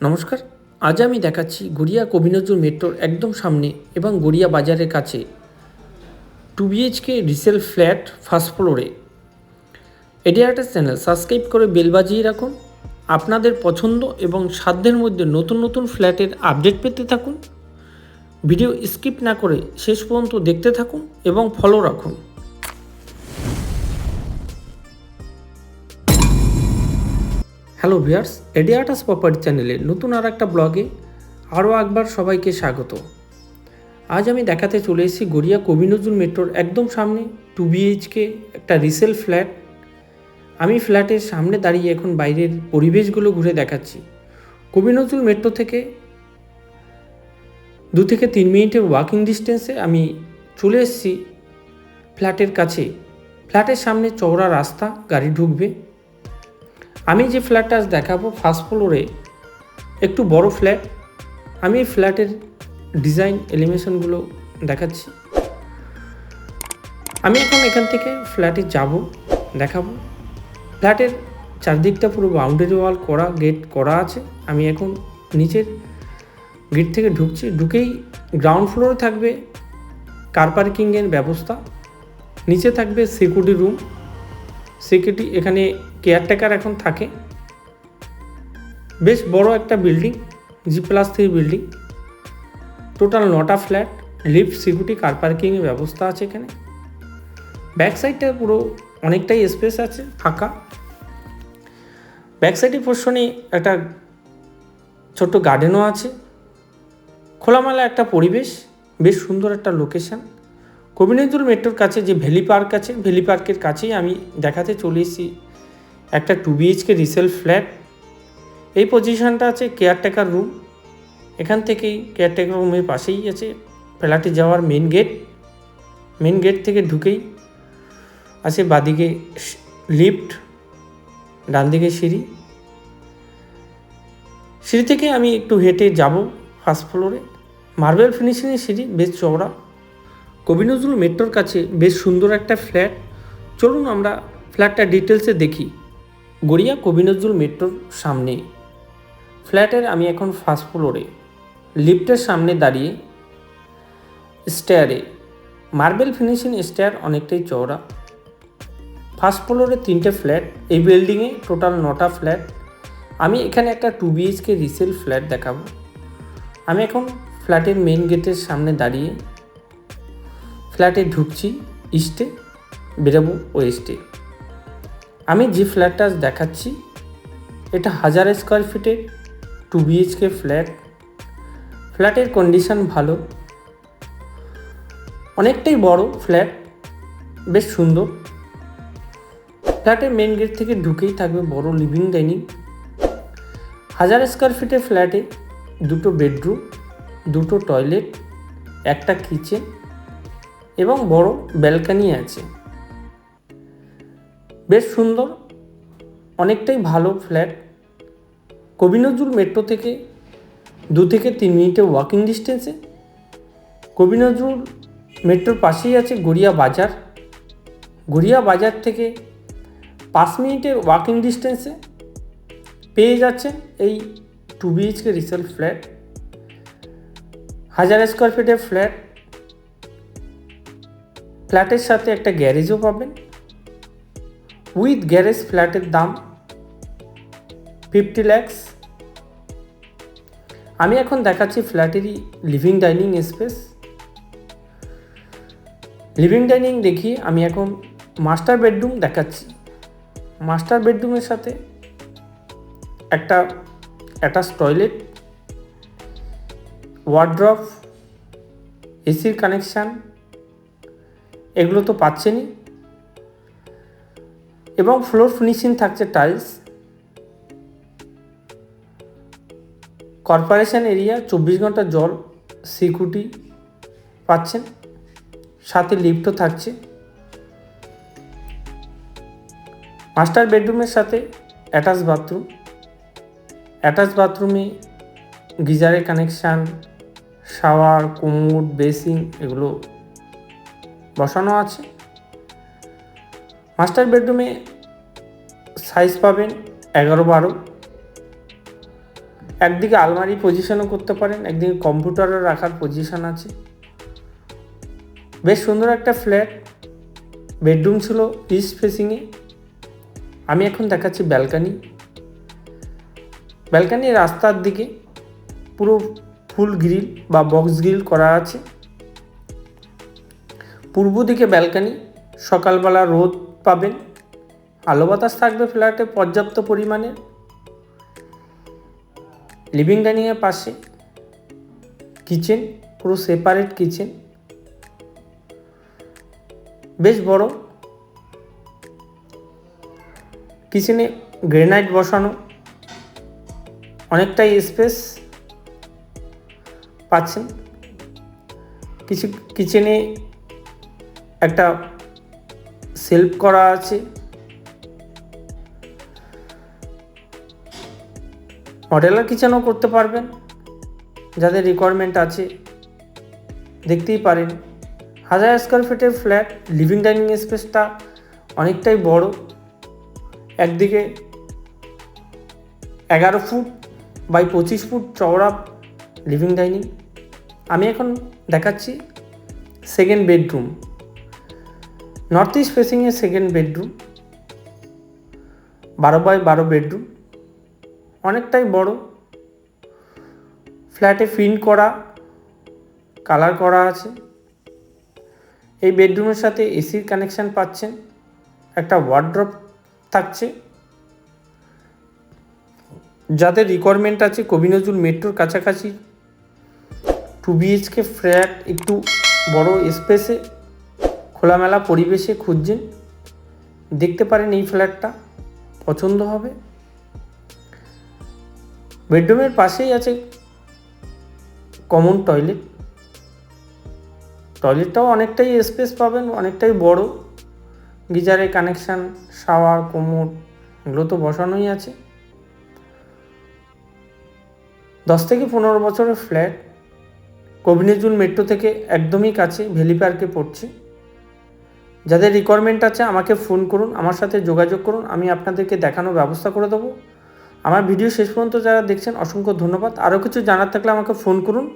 নমস্কার, আজ আমি দেখাচ্ছি গড়িয়া কবিনজরুল মেট্রোর একদম সামনে এবং গড়িয়া বাজারের কাছে two BHK resale flat first ফ্লোরে একটা চ্যানেল সাবস্ক্রাইব করে বেল বাজিয়ে রাখুন। আপনাদের পছন্দ এবং সাধ্যের মধ্যে নতুন নতুন ফ্ল্যাটের আপডেট পেতে থাকুন। ভিডিও স্কিপ না করে শেষ পর্যন্ত দেখতে থাকুন এবং ফলো রাখুন। হ্যালো ভিয়ার্স এডিয়াটাস প্রপার্টি চ্যানেলের নতুন আর একটা ব্লগে আরও একবার সবাইকে স্বাগত। আজ আমি দেখাতে চলে এসেছি গড়িয়া কবি নজরুল মেট্রোর একদম সামনে টু বিএইচকে একটা রিসেল ফ্ল্যাট আমি ফ্ল্যাটের সামনে দাঁড়িয়ে এখন বাইরের পরিবেশগুলো ঘুরে দেখাচ্ছি। কবি নজরুল মেট্রো থেকে দু থেকে তিন মিনিটের ওয়াকিং ডিস্টেন্সে আমি চলে এসেছি ফ্ল্যাটের কাছে। ফ্ল্যাটের সামনে চওড়া রাস্তা, গাড়ি ঢুকবে। আমি যে ফ্ল্যাটটা আজ দেখাবো ফার্স্ট ফ্লোরে একটু বড় ফ্ল্যাট আমি এই ফ্ল্যাটের ডিজাইন এলিমেশনগুলো দেখাচ্ছি। আমি এখন এখান থেকে ফ্ল্যাটে যাব, দেখাবো। ফ্ল্যাটের চারদিকটা পুরো বাউন্ডারি ওয়াল করা গেট করা আছে। আমি এখন নিচের গেট থেকে ঢুকছি। ঢুকেই গ্রাউন্ড ফ্লোরে থাকবে কার পার্কিংয়ের ব্যবস্থা। নিচে থাকবে সিকিউরিটি রুম সিকিউরিটি এখানে কেয়ারটেকার এখন থাকে। বেশ বড় একটা building G plus three building. Total নটা ফ্ল্যাট, লিফট, সিকিউরিটি কার পার্কিংয়ের ব্যবস্থা আছে এখানে। ব্যাক সাইডটা পুরো অনেকটাই স্পেস আছে, ফাঁকা। ব্যাক সাইডের পোর্শনে একটা ছোট্ট গার্ডেনও আছে। খোলামেলা একটা পরিবেশ, বেশ সুন্দর একটা লোকেশান কবিনজরুল মেট্রোর কাছে যে ভ্যালি পার্ক আছে, ভ্যালি পার্কের কাছেই আমি দেখাতে চলে এসেছি। একটা টু বিএইচকে রিসেল ফ্ল্যাট এই পজিশনটা আছে কেয়ারটেকার রুম এখান থেকেই কেয়ারটেকার রুমের পাশেই আছে ফ্ল্যাটে যাওয়ার মেন গেট মেন গেট থেকে ঢুকেই আছে বাদিকে লিফট ডান দিকে সিঁড়ি। সিঁড়ি থেকে আমি একটু হেঁটে যাব ফার্স্ট ফ্লোরে মার্বেল ফিনিশিংয়ের সিঁড়ি, বেশ চওড়া। কবি নজরুল মেট্রোর কাছে বেশ সুন্দর একটা ফ্ল্যাট। চলুন আমরা ফ্ল্যাটটা ডিটেলসে দেখি। গড়িয়া কবি নজরুল মেট্রোর সামনে। ফ্ল্যাটের আমি এখন ফার্স্ট ফ্লোরে লিফটের সামনে দাঁড়িয়ে স্টেয়ারে মার্বেল ফিনিশিং স্টেয়ার অনেকটাই চওড়া। ফার্স্ট ফ্লোরে তিনটে ফ্ল্যাট এই বিল্ডিংয়ে টোটাল নটা ফ্ল্যাট আমি এখানে একটা টু বিএইচকে রিসেল ফ্ল্যাট দেখাবো। আমি এখন ফ্ল্যাটের মেন গেটের সামনে দাঁড়িয়ে ফ্ল্যাটে ঢুকছি ইস্টে বেরাবো ওয়েস্টে। আমি যে ফ্ল্যাটটা দেখাচ্ছি, এটা হাজার স্কোয়ার ফিটের টু বিএইচকে ফ্ল্যাট। ফ্ল্যাটের কন্ডিশন ভালো। অনেকটাই বড় ফ্ল্যাট, বেশ সুন্দর। ফ্ল্যাটের মেন গেট থেকে ঢুকেই থাকবে বড় লিভিং ডাইনিং হাজার স্কোয়ার ফিটের ফ্ল্যাটে দুটো বেডরুম দুটো টয়লেট একটা কিচেন এবং বড় ব্যালকানি আছে। বেশ সুন্দর, অনেকটাই ভালো ফ্ল্যাট। কবি নজরুল মেট্রো থেকে দু থেকে তিন মিনিটে ওয়াকিং ডিস্টেন্সে কবি নজরুল মেট্রোর পাশেই আছে গড়িয়া বাজার। গড়িয়া বাজার থেকে পাঁচ মিনিটের ওয়াকিং ডিস্টেন্সে পেয়ে যাচ্ছেন এই টু বিএইচকে রিসেল ফ্ল্যাট হাজার স্কোয়ার ফিটের ফ্ল্যাট ফ্ল্যাটের সাথে একটা গ্যারেজও পাবেন। উইথ গ্যারেজ ফ্ল্যাটের দাম ফিফটি ল্যাক্স। আমি এখন দেখাচ্ছি ফ্ল্যাটেরই living dining space. Living dining দেখিয়ে আমি এখন মাস্টার বেডরুম দেখাচ্ছি। মাস্টার বেডরুমের সাথে একটা অ্যাটাচ টয়লেট, ওয়ার্ড্রপ, এসির কানেকশান এগুলো তো পাচ্ছেনই। এবং ফ্লোর ফিনিশিং থাকছে টাইলস কর্পোরেশন এরিয়া চব্বিশ ঘণ্টা জল সিকিউরিটি পাচ্ছেন। সাথে লিফটও থাকছে। মাস্টার বেডরুমের সাথে অ্যাটাচ বাথরুম অ্যাটাচ বাথরুমে গিজারের কানেকশান শাওয়ার কোমোড বেসিন এগুলো বসানো আছে। মাস্টার বেডরুমে সাইজ পাবেন এগারো বারো। একদিকে আলমারি পজিশনও করতে পারেন, একদিকে কম্পিউটারও রাখার পজিশন আছে। বেশ সুন্দর একটা ফ্ল্যাট বেডরুম ছিল ইস্ট ফেসিংয়ে আমি এখন দেখাচ্ছি ব্যালকানি ব্যালকানি রাস্তার দিকে পুরো ফুল গ্রিল বা বক্স গ্রিল করা আছে। পূর্ব দিকে ব্যালকানি, সকালবেলা রোদ পাবেন, আলো বাতাস থাকবে ফ্ল্যাটে পর্যাপ্ত পরিমাণে, লিভিং ডাইনিংয়ের পাশে, কিচেন, পুরো সেপারেট কিচেন। বেশ বড়। কিচেনে গ্রেনাইট বসানো, অনেকটাই স্পেস পাচ্ছেন। কিছু কিচেনে একটা সেলফ করা আছে। মডেলার কিচেনও করতে পারবেন, যাদের রিকোয়ারমেন্ট আছে, দেখতেই পারেন। হাজার স্কোয়ার ফিটের ফ্ল্যাট লিভিং ডাইনিং স্পেসটা অনেকটাই বড়। একদিকে এগারো ফুট বাই পঁচিশ ফুট চওড়া লিভিং ডাইনিং আমি এখন দেখাচ্ছি সেকেন্ড বেডরুম নর্থ ইস্ট ফেসিংয়ের সেকেন্ড বেডরুম বারো বাই বারো বেডরুম অনেকটাই বড়। ফ্ল্যাটে প্রিন্ট করা কালার করা আছে। এই বেডরুমের সাথে এসির কানেকশান পাচ্ছেন। একটা ওয়ার্ড্রপ থাকছে। যাদের রিকোয়ারমেন্ট আছে কবি নজরুল মেট্রোর কাছাকাছি। টু বিএইচকে ফ্ল্যাট একটু বড় স্পেসে খোলামেলা পরিবেশে খুঁজছেন। দেখতে পারেন এই ফ্ল্যাটটা। পছন্দ হবে। বেডরুমের পাশেই আছে কমন টয়লেট। টয়লেটটাও অনেকটাই স্পেস পাবেন, অনেকটাই বড়। গিজারের কানেকশান, শাওয়ার, কোমর, এগুলো তো বসানোই আছে। দশ থেকে পনেরো বছরের ফ্ল্যাট। কবিনজুল মেট্রো থেকে একদমই কাছে ভ্যালি পার্কে পড়ছে। যাদের রিকোয়ারমেন্ট আছে আমাকে ফোন করুন, আমার সাথে যোগাযোগ করুন, আমি আপনাদেরকে দেখানোর ব্যবস্থা করে দেবো। আমার ভিডিও শেষ পর্যন্ত যারা দেখছেন, অসংখ্য ধন্যবাদ। আরও কিছু জানার থাকলে আমাকে ফোন করুন।